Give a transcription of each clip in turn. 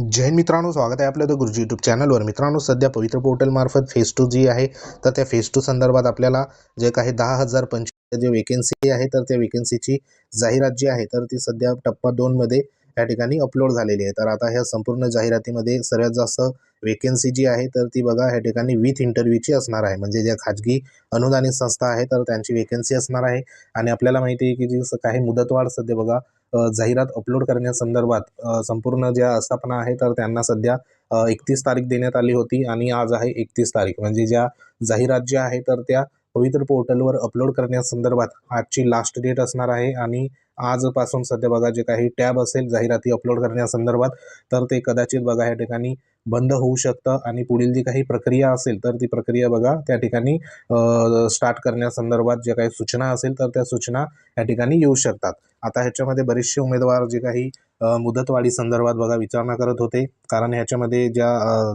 जैन मित्रांनो स्वागत आहे आपल्या द गुरुजी यूट्यूब चॅनलवर मित्रांनो सध्या पवित्र पोर्टलमार्फत फेज टू जी आहे तर त्या फेज टू संदर्भात आपल्याला जे काही दहा हजार पंचवीस जे वेकेन्सी आहे तर त्या वेकेन्सीची जाहिरात जी आहे तर ती सध्या टप्पा दोनमध्ये या ठिकाणी अपलोड झालेली आहे. तर आता ह्या संपूर्ण जाहिरातीमध्ये सर्वात जास्त वेकेन्सी जी आहे तर ती बघा ह्या ठिकाणी विथ इंटरव्ह्यूची असणार आहे. म्हणजे ज्या खाजगी अनुदानित संस्था आहे तर त्यांची वेकेन्सी असणार आहे. आणि आपल्याला माहिती आहे की जी काही मुदतवाढ सध्या बघा जाहिरात अपलोड करण्यासंदर्भात संपूर्ण ज्या आस्थापना आहे तर त्यांना सध्या एकतीस तारीख देण्यात आली होती आणि आज आहे एकतीस तारीख. म्हणजे ज्या जाहिरात ज्या आहे तर त्या पवित्र पोर्टलवर अपलोड करण्यासंदर्भात आजची लास्ट डेट असणार आहे. आणि आजपासून सध्या बघा जे काही टॅब असेल जाहिराती अपलोड करण्यासंदर्भात तर ते कदाचित बघा या ठिकाणी बंद होऊ शकतं आणि पुढील जी काही प्रक्रिया असेल तर ती प्रक्रिया बघा त्या ठिकाणी स्टार्ट करण्यासंदर्भात ज्या काही सूचना असेल तर त्या सूचना या ठिकाणी येऊ शकतात. आता ह्याच्यामध्ये बरेचसे उमेदवार जे काही मुदतवाढी संदर्भात बघा विचारणा करत होते. कारण ह्याच्यामध्ये ज्या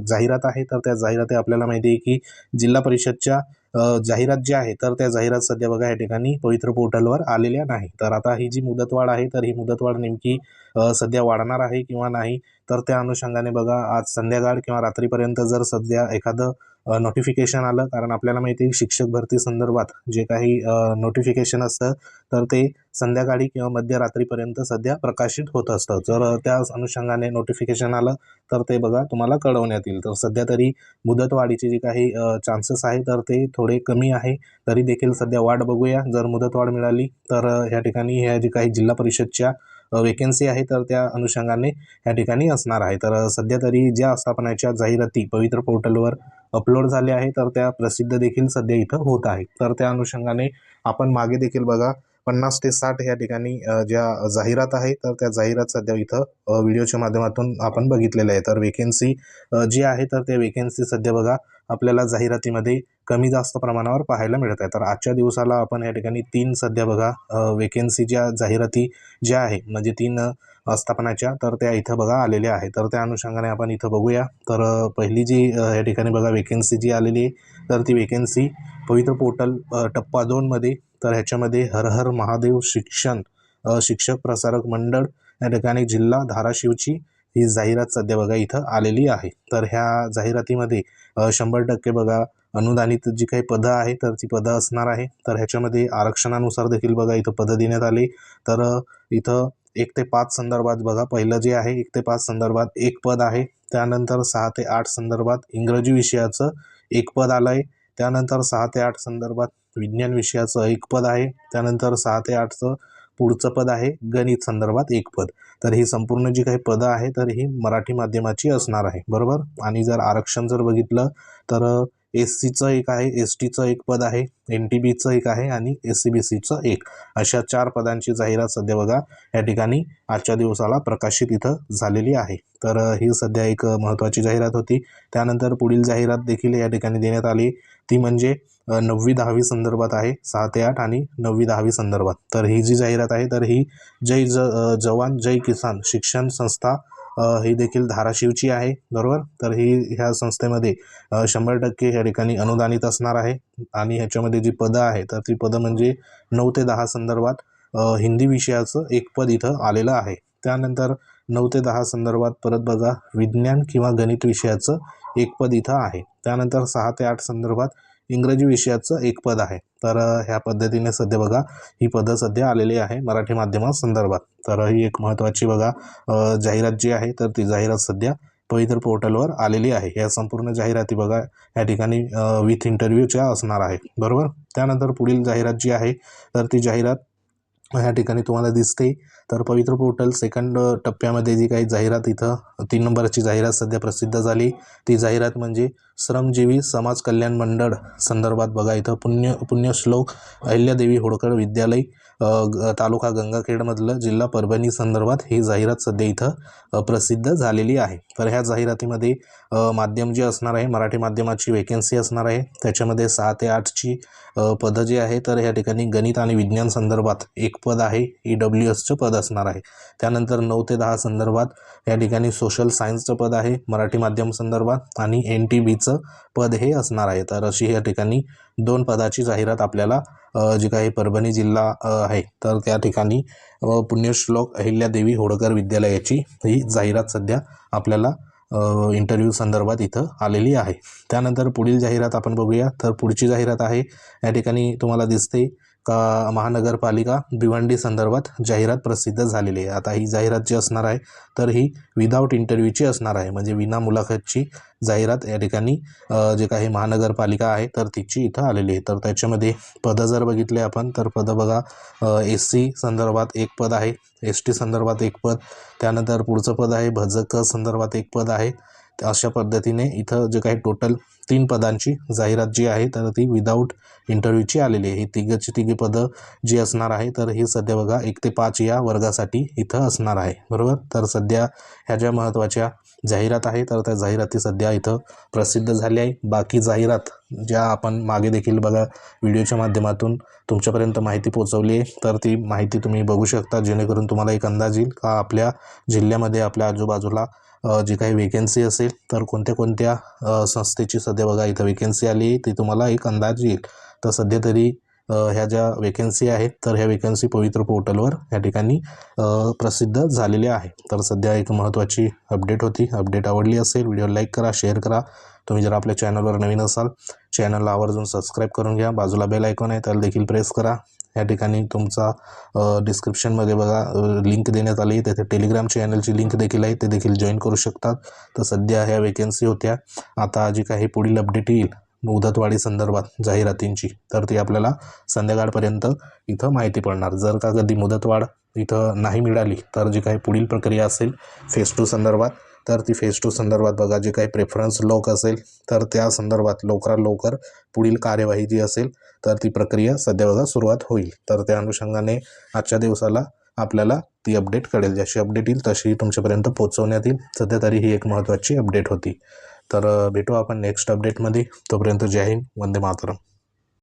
जाहिरात आहे तर त्या जाहिराती आपल्याला माहिती आहे की जिल्हा परिषदच्या जाहिरात जी आहे तर त्या जाहिरात सध्या बघा या ठिकाणी पवित्र पोर्टलवर आलेल्या नाही. तर आता ही जी मुदतवाढ आहे तर ही मुदतवाढ नेमकी सध्या वाढणार आहे किंवा नाही तर त्या अनुषंगाने बघा आज संध्याकाळ किंवा रात्रीपर्यंत जर सध्या एखादं नोटिफिकेशन आलं कारण आपल्याला माहिती आहे शिक्षक भरती संदर्भात जे काही नोटिफिकेशन असतं तर ते संध्याकाळी किंवा मध्यरात्रीपर्यंत सध्या प्रकाशित होत असतं. जर त्या अनुषंगाने नोटिफिकेशन आलं तर ते बघा तुम्हाला कळवण्यात येईल. तर सध्या तरी मुदतवाढीचे जे काही चान्सेस आहे तर ते थोडे कमी आहे. तरी देखील सध्या वाढ बघूया. जर मुदतवाढ मिळाली तर ह्या ठिकाणी ह्या जे काही जिल्हा परिषदच्या वेकेन्सी आहे तर त्या अनुषंगाने या ठिकाणी असणार आहे. तर सध्या तरी ज्या आस्थापनाच्या जाहिराती पवित्र पोर्टलवर अपलोड झाल्या आहे तर त्या प्रसिद्ध देखील सध्या इथं होत आहे तर त्या अनुषंगाने आपण मागे देखील बघा पन्नास ते साठ या ठिकाणी ज्या जाहिरात आहे तर त्या जाहिरात सध्या इथं व्हिडिओच्या माध्यमातून आपण बघितलेल्या आहे तर वेकेन्सी जी आहे तर त्या वेकेन्सी सध्या बघा आपल्याला जाहिरातीमध्ये कमी जास्त प्रमाणावर पाहायला मिळत आहे. तर आजच्या दिवसाला आपण या ठिकाणी तीन सध्या बघा वेकेन्सी ज्या जाहिराती ज्या आहे म्हणजे तीन आस्थापनाच्या तर त्या इथं बघा आलेल्या आहे तर त्या अनुषंगाने आपण इथं बघूया. तर पहिली जी या ठिकाणी बघा वेकेन्सी जी आलेली आहे तर ती वेकेन्सी पवित्र पोर्टल टप्पा दोनमध्ये तर ह्याच्यामध्ये हर हर महादेव शिक्षण शिक्षक प्रसारक मंडळ या ठिकाणी जिल्हा धाराशिवची ही जाहिरात सध्या बघा इथं आलेली आहे. तर ह्या जाहिरातीमध्ये शंभर टक्के बघा अनुदानित जी काही पदं आहे तर ती पदं असणार आहे. तर ह्याच्यामध्ये आरक्षणानुसार देखील बघा इथं पदं देण्यात आली. तर इथं एक ते पाच संदर्भात बघा पहिलं जे आहे एक ते पाच संदर्भात एक पद आहे. त्यानंतर सहा ते आठ संदर्भात इंग्रजी विषयाचं एक पद आलं आहे त्यानंतर सहा ते आठ संदर्भात विज्ञान विषयाचं एक पद आहे. त्यानंतर सहा ते आठचं पुढचं पद आहे गणित संदर्भात एक पद. तर ही संपूर्ण जी काही पदं आहे तर ही मराठी माध्यमाची असणार आहे. बरोबर? आणि जर आरक्षण जर बघितलं तर एस सीचं एक आहे एस टीचं एक पद आहे एन टी बीचं एक आहे आणि एस सी बी सीचं एक. अशा चार पदांची जाहिरात सध्या बघा या ठिकाणी आजच्या दिवसाला प्रकाशित इथं झालेली आहे. तर ही सध्या एक महत्त्वाची जाहिरात होती. त्यानंतर पुढील जाहिरात देखील या ठिकाणी देण्यात आली. ती म्हणजे नववी दहावी संदर्भात आहे सहा ते आठ आणि नववी दहावी संदर्भात. तर ही जी जाहिरात आहे तर ही जय ज जवान जय किसान शिक्षण संस्था ही देखील धाराशिवची आहे बरोबर? तर ही ह्या संस्थेमध्ये शंभर टक्के ह्या ठिकाणी अनुदानित असणार आहे आणि ह्याच्यामध्ये जी पदं आहे तर ती पदं म्हणजे नऊ ते दहा संदर्भात हिंदी विषयाचं एक पद इथं आलेलं आहे. त्यानंतर नऊ ते दहा संदर्भात परत बघा विज्ञान किंवा गणित विषयाचं एक पद इथं आहे. त्यानंतर सहा ते आठ संदर्भात इंग्रजी विषयाचं एक पद आहे. तर ह्या पद्धतीने सध्या बघा ही पदं सध्या आलेली आहे मराठी माध्यमासंदर्भात तर ही एक महत्त्वाची बघा जाहिरात जी आहे तर ती जाहिरात सध्या पवित्र पोर्टलवर आलेली आहे. या संपूर्ण जाहिराती बघा या ठिकाणी विथ इंटरव्ह्यूच्या असणार आहे. बरोबर? त्यानंतर पुढील जाहिरात जी आहे तर ती जाहिरात ह्या ठिकाणी तुम्हाला दिसते. तर पवित्र पोर्टल सेकंड टप्प्यामध्ये जी काही जाहिरात इथं तीन नंबरची जाहिरात सध्या प्रसिद्ध झाली. ती जाहिरात म्हणजे श्रमजीवी समाज कल्याण मंडळ संदर्भात बघा इथं पुण्य पुण्यश्लोक अहिल्यादेवी होळकर विद्यालय. तालुका गंगाखेडमधलं जिल्हा परभणी संदर्भात ही जाहिरात सध्या इथं प्रसिद्ध झालेली आहे. तर ह्या जाहिरातीमध्ये माध्यम जे असणार आहे मराठी माध्यमाची वेकेन्सी असणार आहे. त्याच्यामध्ये सहा ते आठची पदं जी आहे तर ह्या ठिकाणी गणित आणि विज्ञान संदर्भात एक पद आहे ई डब्ल्यू एसचं पद असणार आहे. त्यानंतर नऊ ते दहा संदर्भात या ठिकाणी सोशल सायन्सचं पद आहे मराठी माध्यम संदर्भात आणि एन टी बीचं पद हे असणार आहे. तर अशी या ठिकाणी दोन पदाची जाहिरात आपल्याला जे काही परभणी जिल्हा आहे. तर त्या ठिकाणी पुण्यश्लोक अहिल्यादेवी होळकर विद्यालयाची ही जाहिरात सध्या आपल्याला इंटरव्ह्यू संदर्भात इथं आलेली आहे. त्यानंतर पुढील जाहिरात आपण बघूया. तर पुढची जाहिरात आहे. या ठिकाणी तुम्हाला दिसते का महानगरपालिका भिवंडी संदर्भात जाहिरात प्रसिद्ध झालेली आहे. आता ही जाहिरात जी असणार आहे तर ही विदाऊट इंटरव्ह्यूची असणार आहे. म्हणजे विना मुलाखतची जाहिरात या ठिकाणी जे काही महानगरपालिका आहे तर तिची इथं आलेली आहे. तर त्याच्यामध्ये पदं जर बघितले आपण तर पदं बघा एस सी संदर्भात एक पद आहे एस टी संदर्भात एक पद त्यानंतर पुढचं पद आहे भजक संदर्भात एक पद आहे अशा पद्धतीने इथं जे काही टोटल तीन पदांची जाहिरात जी आहे तर ती विदाऊट इंटरव्ह्यूची आलेली आहे. ही तिघची तिघी पदं जी असणार आहे तर ही सध्या बघा एक ते पाच या वर्गासाठी इथं असणार आहे. बरोबर? तर सध्या ह्या ज्या महत्त्वाच्या जाहिरात आहे तर त्या जाहिराती सध्या इथं प्रसिद्ध झाली आहे बाकी जाहिरात ज्या आपण मागे देखील बघा व्हिडिओच्या माध्यमातून तुमच्यापर्यंत माहिती पोचवली आहे तर ती माहिती तुम्ही बघू शकता. जेणेकरून तुम्हाला एक अंदाज येईल का आपल्या जिल्ह्यामध्ये आपल्या आजूबाजूला जी काही वेकेन्सी असेल तर कोणत्या कोणत्या संस्थेची सध्या बघा इथं वेकेन्सी आली ती तुम्हाला एक अंदाज येईल. तर सध्या तरी ह्या ज्या वेकन्सी आहेत तर ह्या वेकन्सी पवित्र पोर्टलवर या ठिकाणी प्रसिद्ध झालेल्या आहे. तर सध्या एक महत्त्वाची अपडेट होती. अपडेट आवडली असेल व्हिडिओ लाईक करा शेअर करा. तुम्ही जर आपल्या चॅनलवर नवीन असाल चॅनलला आवर्जून सबस्क्राईब करून घ्या. बाजूला बेल ऐकून आहे त्याला देखील प्रेस करा. या ठिकाणी तुमचा डिस्क्रिप्शनमध्ये बघा लिंक देण्यात आली. तेथे टेलिग्राम चॅनलची लिंक देखील आहे ते देखील जॉईन करू शकतात. तर सध्या ह्या वेकेन्सी होत्या. आता जी काही पुढील अपडेट येईल. मुदतवाढी संदर्भात जाहिरातींची. तर ती आपल्याला संध्याकाळपर्यंत इथं माहिती पडणार. जर का कधी मुदतवाढ इथं नाही मिळाली तर जी काही पुढील प्रक्रिया असेल फेस टू संदर्भात तर ती फेस टू संदर्भात बघा. जे काही प्रेफरन्स लोक असेल तर त्या संदर्भात लवकरात लवकर पुढील कार्यवाही जी असेल तर ती प्रक्रिया सध्या बघा सुरुवात होईल. तर त्या अनुषंगाने आजच्या दिवसाला आपल्याला ती अपडेट कळेल. जशी अपडेट येईल तशी तुमच्यापर्यंत पोहोचवण्यात येईल. सध्या तरी ही एक महत्त्वाची अपडेट होती. तर भेटू आपण नेक्स्ट अपडेटमध्ये तोपर्यंत जय हिंद वंदे मातरम.